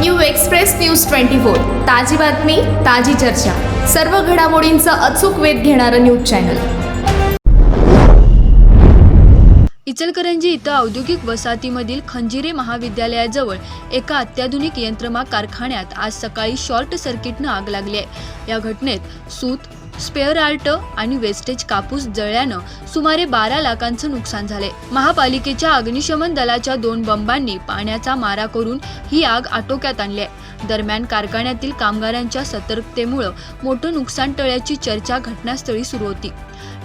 New express news twenty four. ताजी बातमी ताजी चर्चा. सर्व घडामोडींचा अचूक वेध घेणारं न्यूज चॅनल. इचलकरंजी इथं औद्योगिक वसाहतीमधील खंजिरे महाविद्यालयाजवळ एका अत्याधुनिक यंत्रमा कारखान्यात आज सकाळी शॉर्ट सर्किटनं आग लागली आहे. या घटनेत सूत स्पेअर आर्ट आणि वेस्टेज कापूस जळल्यानं सुमारे बारा लाखांचं नुकसान झाले महापालिकेच्या अग्निशमन दलाच्या दोन बंबांनी पाण्याचा मारा करून ही आग आटोक्यात आणली आहे दरम्यान कारखान्यातील कामगारांच्या सतर्कतेमुळं मोठं नुकसान टळ्याची चर्चा घटनास्थळी सुरू होती.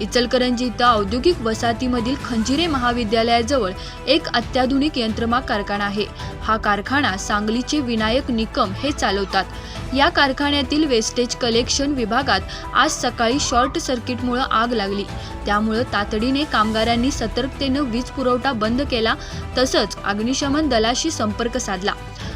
इचलकरंजी इथं औद्योगिक वसाहतीमधील खंजिरे महाविद्यालयाजवळ एक अत्याधुनिक यंत्रमाग कारखाना आहे. हा कारखाना सांगलीचे विनायक निकम हे चालवतात. या कारखान्यातील वेस्टेज कलेक्शन विभागात आज सकाळी शॉर्ट सर्किटमुळे आग लागली. त्यामुळं तातडीने कामगारांनी सतर्कतेनं वीज पुरवठा बंद केला तसंच अग्निशमन दलाशी संपर्क साधला.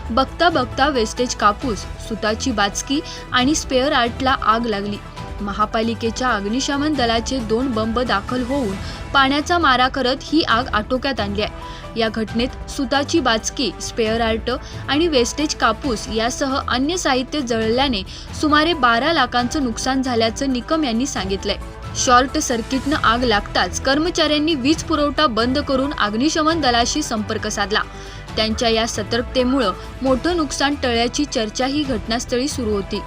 बघता बघता वेस्टेज कापूस सुताची बाचकी आणि स्पेअर आर्टला आग लागली. महापालिकेच्या अग्निशमन दलाचे दोन बंब दाखल होऊन पाण्याचा मारा करत ही आग आटोक्यात आणली आहे. या घटनेत सुताची बाचकी स्पेअर आर्ट आणि वेस्टेज कापूस यासह अन्य साहित्य जळल्याने सुमारे बारा लाखांचं नुकसान झाल्याचं निकम यांनी सांगितलंय. शॉर्ट सर्किटनं आग लागताच कर्मचाऱ्यांनी वीज पुरवठा बंद करून अग्निशमन दलाशी संपर्क साधला. त्यांच्या या सतर्कतेमुळं मोठं नुकसान टळल्याची चर्चा ही घटनास्थळी सुरू होती.